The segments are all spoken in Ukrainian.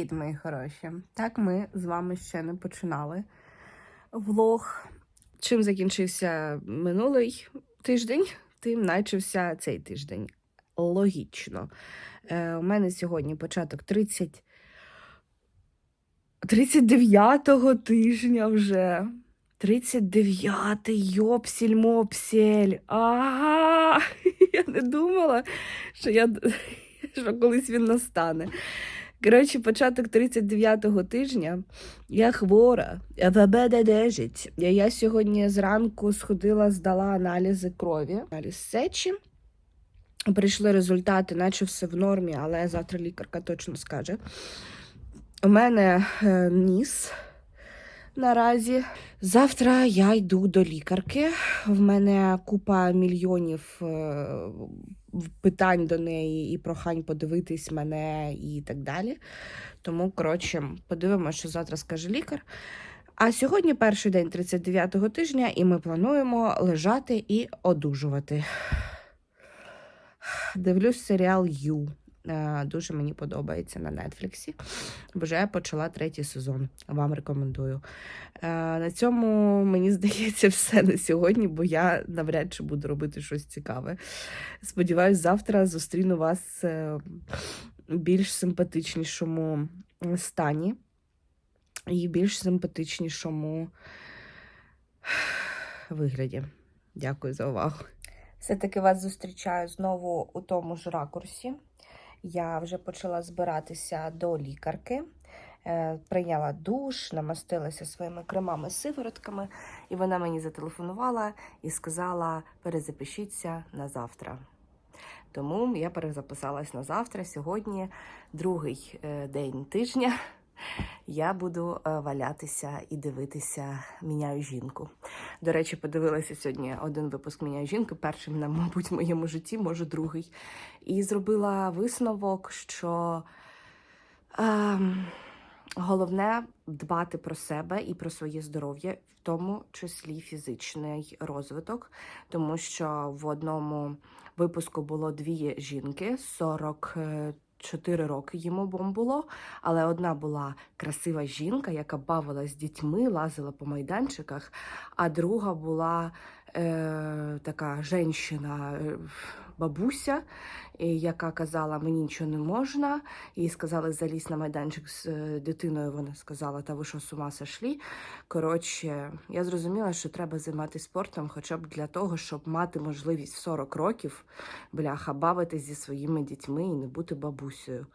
Привіт, мої хороші! Так ми з вами ще не починали влог. Чим закінчився минулий тиждень, тим начався цей тиждень. Логічно. Е, у мене сьогодні початок 30... 39-го тижня вже. 39-й йопсіль мопсіль. Ага! Я не думала, що я що колись він настане. Коротше, початок 39-го тижня я хвора, ВБД-10. Я сьогодні зранку сходила, здала аналізи крові, аналіз сечі. Прийшли результати, наче все в нормі, але завтра лікарка точно скаже. У мене е, ніс наразі. Завтра я йду до лікарки. В мене купа мільйонів е, питань до неї і прохань подивитись мене і так далі. Тому, коротше, подивимося, що завтра скаже лікар. А сьогодні перший день 39-го тижня, і ми плануємо лежати і одужувати. Дивлюсь серіал Ю. Е, Дуже мені подобається на Нетфліксі. Вже почала третій сезон. Вам рекомендую. Е, На цьому мені здається все на сьогодні, бо я навряд чи буду робити щось цікаве. Сподіваюсь, завтра зустріну вас е, в більш симпатичнішому стані і більш симпатичнішому вигляді. Дякую за увагу. Все-таки вас зустрічаю знову у тому ж ракурсі. Я вже почала збиратися до лікарки. Е, Прийняла душ, намастилася своїми кремами сиворотками, і вона мені зателефонувала і сказала: перезапишіться на завтра. Тому я перезаписалась на завтра. Сьогодні другий е, день тижня. Я буду е, валятися і дивитися Міняю жінку. До речі, подивилася сьогодні один випуск Міняю жінку, першим, на, мабуть, в моєму житті, може, другий. І зробила висновок, що ем, головне дбати про себе і про своє здоров'я, в тому числі фізичний розвиток, тому що в одному випуску було дві жінки 40 4 роки їм обом було, але одна була красива жінка, яка бавилась з дітьми, лазила по майданчиках, а друга була е, така жінка, е, бабуся, яка казала, мені нічого не можна. Їй сказали, залізь на майданчик з е, дитиною. Вона сказала, та ви що з ума сошли. Коротше, я зрозуміла, що треба займатися спортом, хоча б для того, щоб мати можливість в 40 років бляха бавитись зі своїми дітьми і не бути бабусею.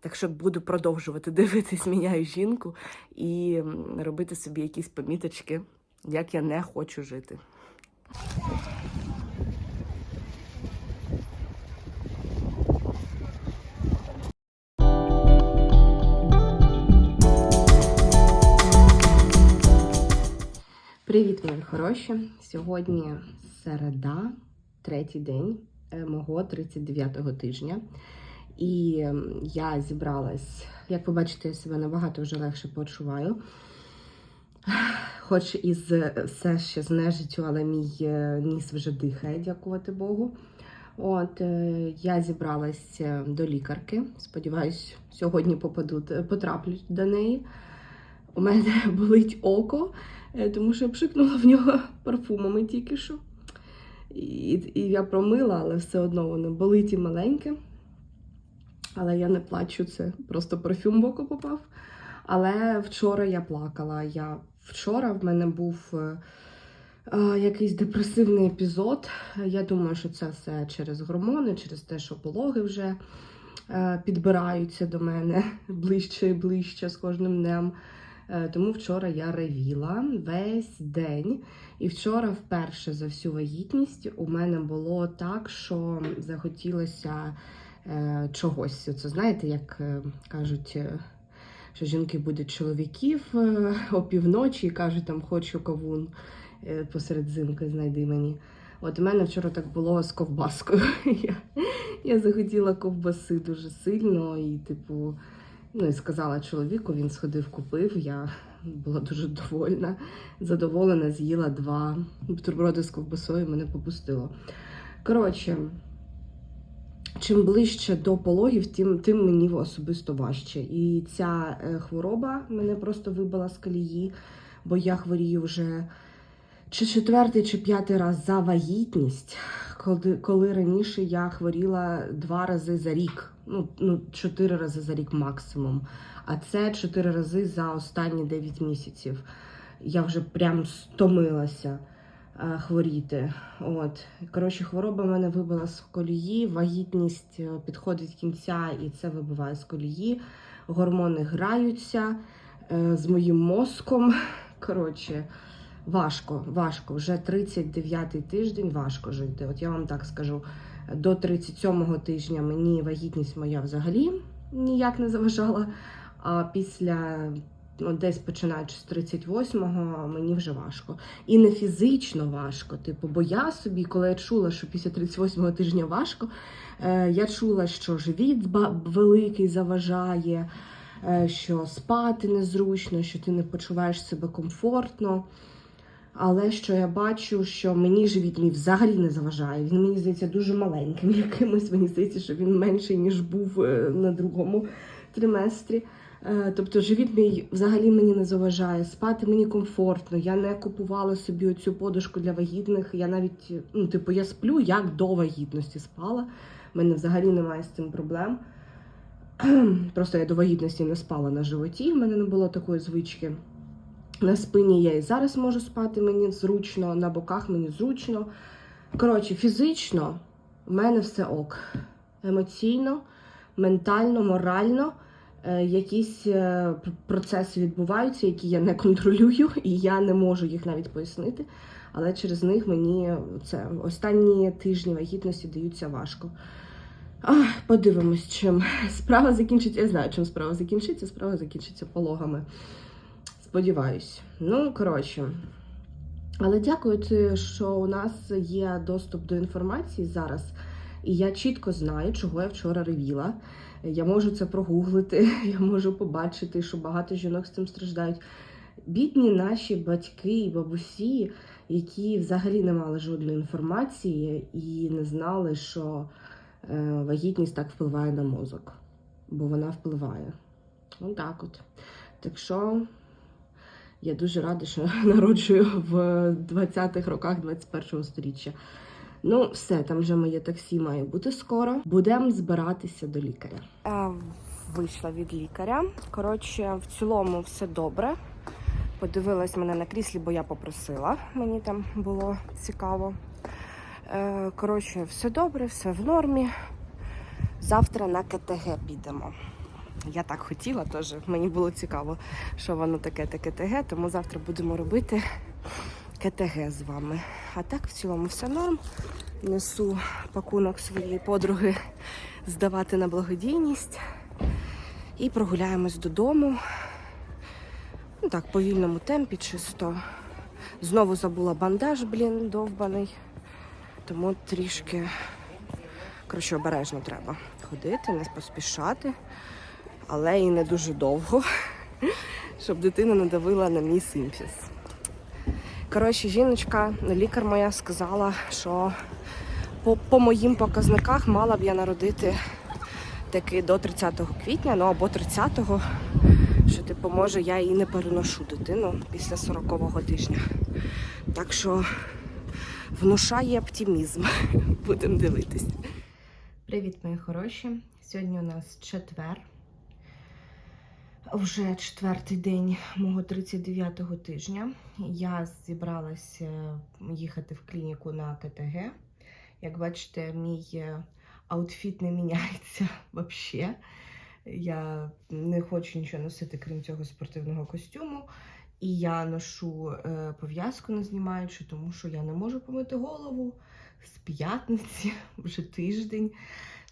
Так що буду продовжувати дивитись, міняю жінку і робити собі якісь поміточки, як я не хочу жити. Привіт, мої хороші! Сьогодні середа, третій день е, мого 39-го тижня. І я зібралась, як ви бачите, я себе набагато вже легше почуваю. Хоч і все ще з нежиттю, але мій е, ніс вже дихає, дякувати Богу. От, е, я зібралась е, до лікарки. Сподіваюсь, сьогодні попаду, потраплю до неї. У мене болить око, тому що я пшикнула в нього парфумами тільки що. І, і я промила, але все одно воно болить і маленьке. Але я не плачу, це просто парфюм в око попав. Але вчора я плакала. Я Вчора в мене був е, е, якийсь депресивний епізод. Я думаю, що це все через гормони, через те, що пологи вже е, підбираються до мене ближче і ближче з кожним днем. Тому вчора я ревіла весь день. І вчора, вперше за всю вагітність, у мене було так, що захотілося чогось. Це знаєте, як кажуть, що жінки будуть чоловіків е, опівночі і кажуть, там хочу кавун е, посеред зимки, знайди мені. От у мене вчора так було з ковбаскою. Я, я захотіла ковбаси дуже сильно і, типу, ну і сказала чоловіку, він сходив, купив. Я була дуже довольна, задоволена, з'їла два бутерброди з ковбасою, мене попустило. Коротше, чим ближче до пологів, тим, тим мені особисто важче. І ця е, хвороба мене просто вибила з колії, бо я хворію вже чи четвертий, чи п'ятий раз за вагітність, коли, коли раніше я хворіла два рази за рік, ну, ну чотири рази за рік максимум. А це чотири рази за останні 9 місяців. Я вже прям стомилася хворіти. От. Коротше, хвороба мене вибила з колії, вагітність е, підходить кінця і це вибиває з колії. Гормони граються е, з моїм мозком. Коротше, важко, важко. Вже 39-й тиждень важко жити. От я вам так скажу. До 37-го тижня мені вагітність моя взагалі ніяк не заважала. А після ну, десь починаючи з 38-го, мені вже важко. І не фізично важко. Типу, бо я собі, коли я чула, що після 38-го тижня важко, е, я чула, що живіт великий заважає, е, що спати незручно, що ти не почуваєш себе комфортно. Але що я бачу, що мені живіт мій взагалі не заважає. Він мені здається дуже маленьким якимось. Мені здається, що він менший, ніж був е, на другому триместрі. Е, Тобто живіт мій взагалі мені не заважає. Спати мені комфортно. Я не купувала собі оцю подушку для вагітних. Я навіть, ну, типу, я сплю як до вагітності спала. У мене взагалі немає з цим проблем. Просто я до вагітності не спала на животі, в мене не було такої звички. На спині я і зараз можу спати, мені зручно, на боках мені зручно. Коротше, фізично в мене все ок. Емоційно, ментально, морально е, якісь е, процеси відбуваються, які я не контролюю, і я не можу їх навіть пояснити. Але через них мені це останні тижні вагітності даються важко. Ах, подивимось, чим справа закінчиться. Я знаю, чим справа закінчиться. Справа закінчиться пологами. Сподіваюсь. Ну, коротше. Але дякую, що у нас є доступ до інформації зараз, і я чітко знаю, чого я вчора ревіла. Я можу це прогуглити, я можу побачити, що багато жінок з цим страждають. Бідні наші батьки і бабусі, які взагалі не мали жодної інформації і не знали, що е, вагітність так впливає на мозок, бо вона впливає. Отак от. Так що я дуже рада, що народжую в 20-х роках 21-го сторіччя. Ну, все, там вже моє таксі має бути скоро. Будемо збиратися до лікаря. Е, Вийшла від лікаря. Коротше, в цілому все добре. Подивилась мене на кріслі, бо я попросила. Мені там було цікаво. Е, Коротше, все добре, все в нормі. Завтра на КТГ підемо. Я так хотіла теж. Мені було цікаво, що воно таке таке КТГ, тому завтра будемо робити КТГ з вами. А так, в цілому, все норм. Несу пакунок своєї подруги здавати на благодійність. І прогуляємось додому. Ну так, в повільному темпі, чисто. Знову забула бандаж, блін, довбаний. Тому трішки, коротше, обережно треба ходити, не поспішати, але і не дуже довго, щоб дитина не давила на мій симфіс. Коротше, жіночка, лікар моя сказала, що по, по моїм показниках мала б я народити таки до 30 квітня, ну або 30-го, що типу, може я і не переношу дитину після 40-го тижня. Так що внушає оптимізм. Будемо дивитись. Привіт, мої хороші. Сьогодні у нас четвер. Вже четвертий день мого 39-го тижня. Я зібралася їхати в клініку на КТГ. Як бачите, мій е, аутфіт не міняється взагалі. Я не хочу нічого носити, крім цього спортивного костюму. І я ношу е, пов'язку не знімаючи, тому що я не можу помити голову з п'ятниці, вже тиждень.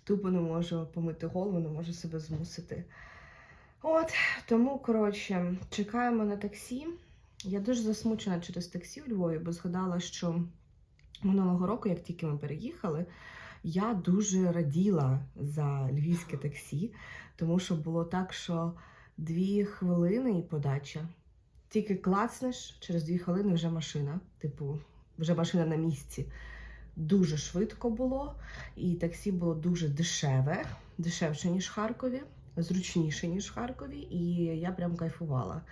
Тупо не можу помити голову, не можу себе змусити. От, тому, коротше, чекаємо на таксі. Я дуже засмучена через таксі у Львові, бо згадала, що минулого року, як тільки ми переїхали, я дуже раділа за львівське таксі, тому що було так, що дві хвилини і подача. Тільки клацнеш, через дві хвилини вже машина. Типу, вже машина на місці. дуже швидко було, і таксі було дуже дешеве, дешевше, ніж в Харкові, зручніше, ніж в Харкові, і я прям кайфувала.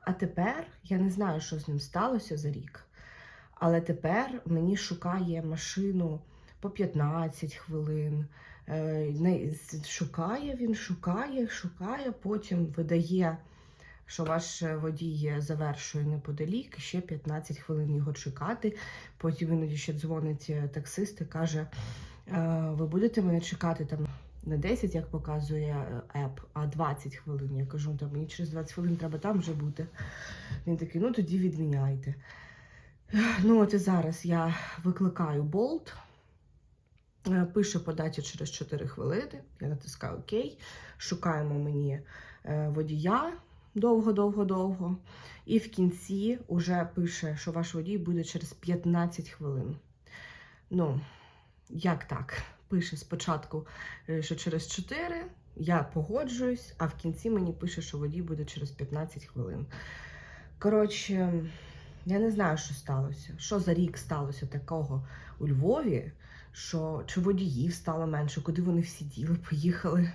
А тепер я не знаю, що з ним сталося за рік. Але тепер мені шукає машину по 15 хвилин. Е, Шукає він, шукає, шукає, потім видає, що ваш водій завершує неподалік, ще 15 хвилин його чекати. Потім іноді ще дзвонить е, таксист і каже: «Е, ви будете мене чекати там не 10, як показує е, еп, а 20 хвилин. Я кажу, та мені через 20 хвилин треба там вже бути. Він такий, ну тоді відміняйте. Ну, от і зараз я викликаю болт. Е, Пише по через 4 хвилини. Я натискаю ОК. Шукаємо мені е, водія довго-довго-довго. І в кінці вже пише, що ваш водій буде через 15 хвилин. Ну, як так? Пише спочатку, е, що через 4, я погоджуюсь, а в кінці мені пише, що водій буде через 15 хвилин. Коротше, я не знаю, що сталося. Що за рік сталося такого у Львові, що чи водіїв стало менше, куди вони всі діли, поїхали,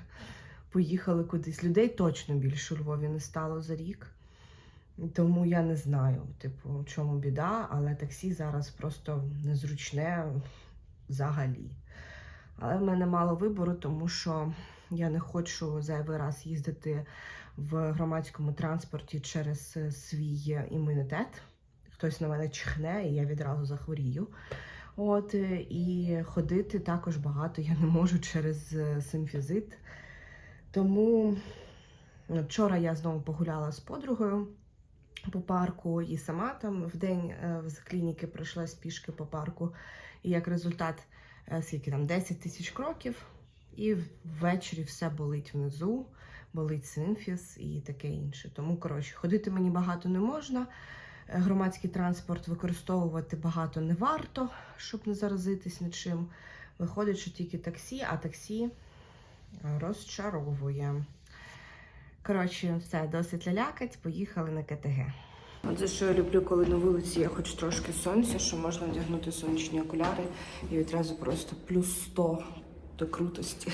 поїхали кудись. Людей точно більше у Львові не стало за рік. Тому я не знаю, типу, в чому біда, але таксі зараз просто незручне взагалі. Але в мене мало вибору, тому що я не хочу зайвий раз їздити в громадському транспорті через е, свій імунітет. Хтось на мене чихне, і я відразу захворію. От е, і ходити також багато я не можу через е, симфізит. Тому вчора я знову погуляла з подругою по парку і сама там в день з клініки пройшлась пішки по парку. І як результат, скільки там 10 тисяч кроків, і ввечері все болить внизу, болить симфіз і таке інше. Тому, коротше, ходити мені багато не можна. Е, Громадський транспорт використовувати багато не варто, щоб не заразитись нічим. Виходить, що тільки таксі, а таксі розчаровує. Коротше, все, досить лялякать, поїхали на КТГ. От за що я люблю, коли на вулиці є хоч трошки сонця, що можна вдягнути сонячні окуляри і відразу просто плюс 100 до крутості.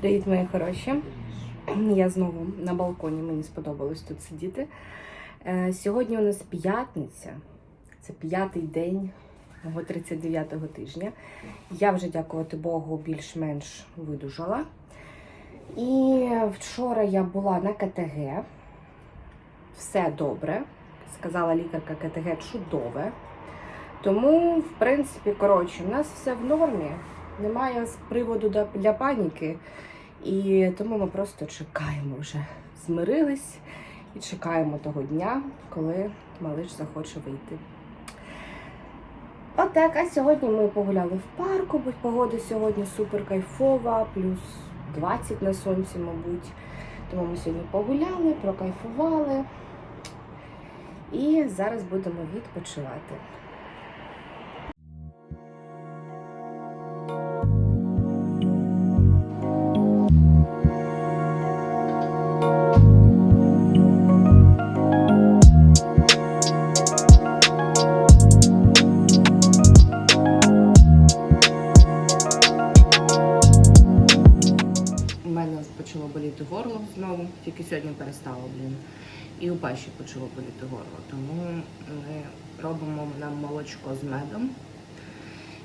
Привіт, мої хороші. Я знову на балконі, мені сподобалось тут сидіти. Е, Сьогодні у нас п'ятниця, це п'ятий день мого 39-го тижня. Я вже, дякувати Богу, більш-менш видужала. І вчора я була на КТГ. Все добре. Сказала лікарка КТГ чудове. Тому, в принципі, коротше, у нас все в нормі. Немає приводу для паніки. І тому ми просто чекаємо вже. Змирились і чекаємо того дня, коли малиш захоче вийти. Отак, а сьогодні ми погуляли в парку, бо погода сьогодні супер кайфова, плюс 20 на сонці, мабуть. Тому ми сьогодні погуляли, прокайфували. І зараз будемо відпочивати. Боліти горло знову, тільки сьогодні перестало, блін. І у Паші почало боліти горло. Тому ми робимо нам молочко з медом.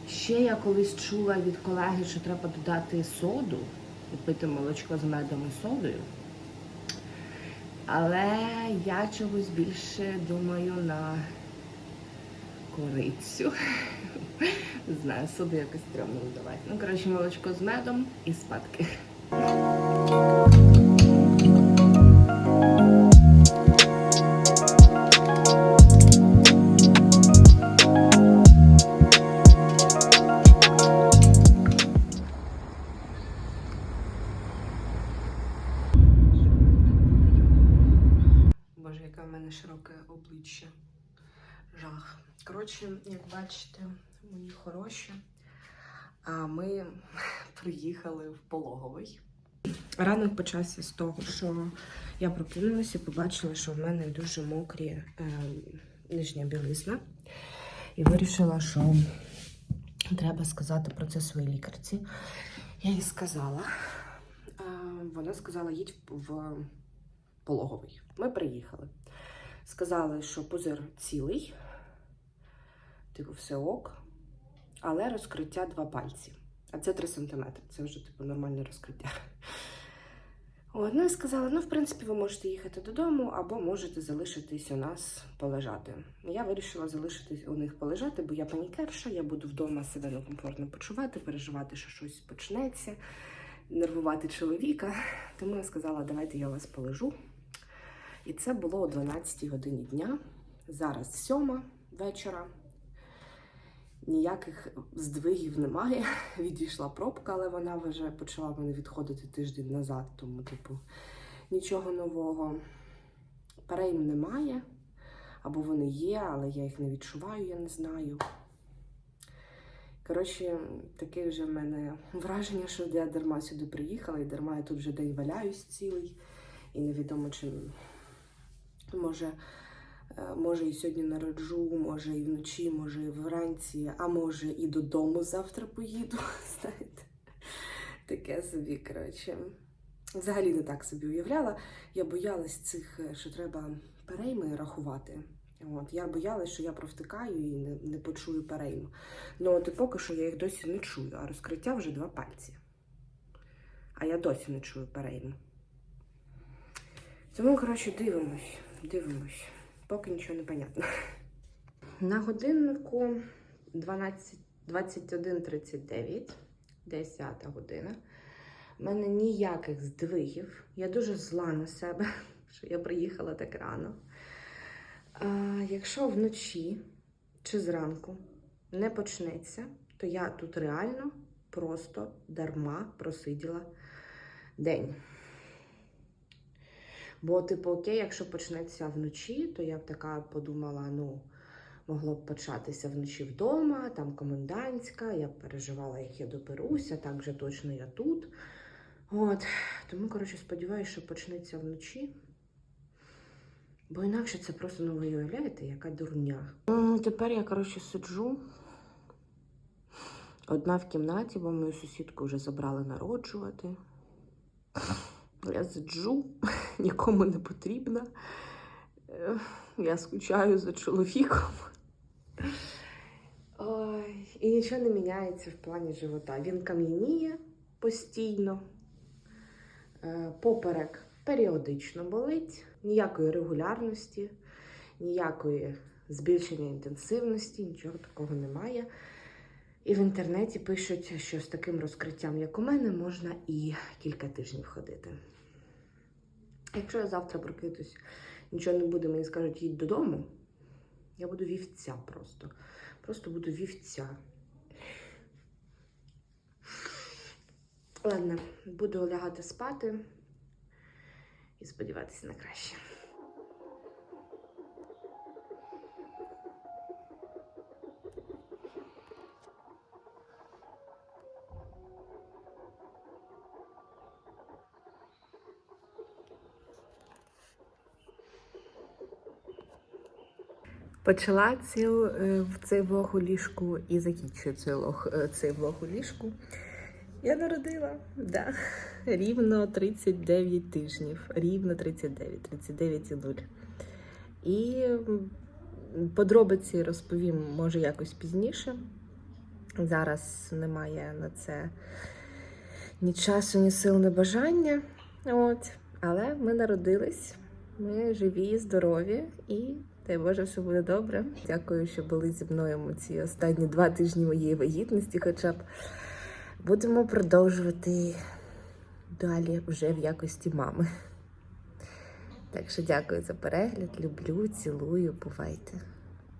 Ще я колись чула від колеги, що треба додати соду і пити молочко з медом і содою. Але я чогось більше думаю на корицю. Не знаю, суду якось стрьомно давати. Ну, коротше, молочко з медом і спадки. Боже, яке в мене широке обличчя. Жах. Коротше, як бачите, мої хороші. А ми приїхали в пологовий. Ранок почався з того, що я прокинулася і побачила, що в мене дуже мокрі е, нижня білизна. І вирішила, що треба сказати про це своїй лікарці. Я їй сказала. Е, вона сказала, їдь в пологовий. Ми приїхали. Сказали, що пузир цілий, типу, все ок, але розкриття два пальці. А це 3 см. Це вже типу нормальне розкриття. От, ну і сказали, ну, в принципі, ви можете їхати додому або можете залишитись у нас полежати. Я вирішила залишитись у них полежати, бо я панікерша, я буду вдома себе некомфортно почувати, переживати, що щось почнеться, нервувати чоловіка. Тому я сказала, давайте я вас полежу. І це було о 12 годині дня. Зараз сьома вечора. Ніяких здвигів немає. Відійшла пробка, але вона вже почала мене відходити тиждень назад, тому, типу, нічого нового. Перейм немає. Або вони є, але я їх не відчуваю, я не знаю. Коротше, таке вже в мене враження, що я дарма сюди приїхала, і дарма я тут вже день валяюсь цілий. І невідомо, чи може, може і сьогодні народжу, може і вночі, може і вранці, а може і додому завтра поїду. Знаєте, таке собі, коротше. Взагалі не так собі уявляла. Я боялась цих, е, що треба перейми рахувати. От, я боялась, що я провтикаю і не, не почую перейм. Ну, от і поки що я їх досі не чую, а розкриття вже два пальці. А я досі не чую перейм. Тому, коротше, дивимось, дивимось. Поки нічого не понятно. На годиннику 12 21.39, 10 година. У мене ніяких здвигів. Я дуже зла на себе, що я приїхала так рано. А, якщо вночі чи зранку не почнеться, то я тут реально просто дарма просиділа день. Бо, типу, окей, якщо почнеться вночі, то я б така подумала, ну, могло б початися вночі вдома, там комендантська, я б переживала, як я доберуся, так вже точно я тут. От, тому, коротше, сподіваюся, що почнеться вночі. Бо інакше це просто, ну, ви уявляєте, яка дурня. Тепер я, коротше, сиджу. Одна в кімнаті, бо мою сусідку вже забрали народжувати. Я сиджу, нікому не потрібна. Е, Я скучаю за чоловіком. Ой, і нічого не міняється в плані живота. Він кам'яніє постійно. Е, Поперек періодично болить, ніякої регулярності, ніякої збільшення інтенсивності, нічого такого немає. І в інтернеті пишуть, що з таким розкриттям, як у мене, можна і кілька тижнів ходити. Якщо я завтра прокинусь, нічого не буде, мені скажуть, їдь додому, я буду вівця просто. Просто буду вівця. Ладно, буду лягати спати і сподіватися на краще. Почала цю, е, цей влог у ліжку і закінчую цей влог, е, цей влог у ліжку. Я народила, да. Рівно 39 тижнів. Рівно 39, 39,0. І м, подробиці розповім, може, якось пізніше. Зараз немає на це ні часу, ні сил, ні бажання. От. Але ми народились. Ми живі, здорові і дай Боже, все буде добре. Дякую, що були зі мною ці останні два тижні моєї вагітності. Хоча б будемо продовжувати далі вже в якості мами. Так що дякую за перегляд. Люблю, цілую, бувайте.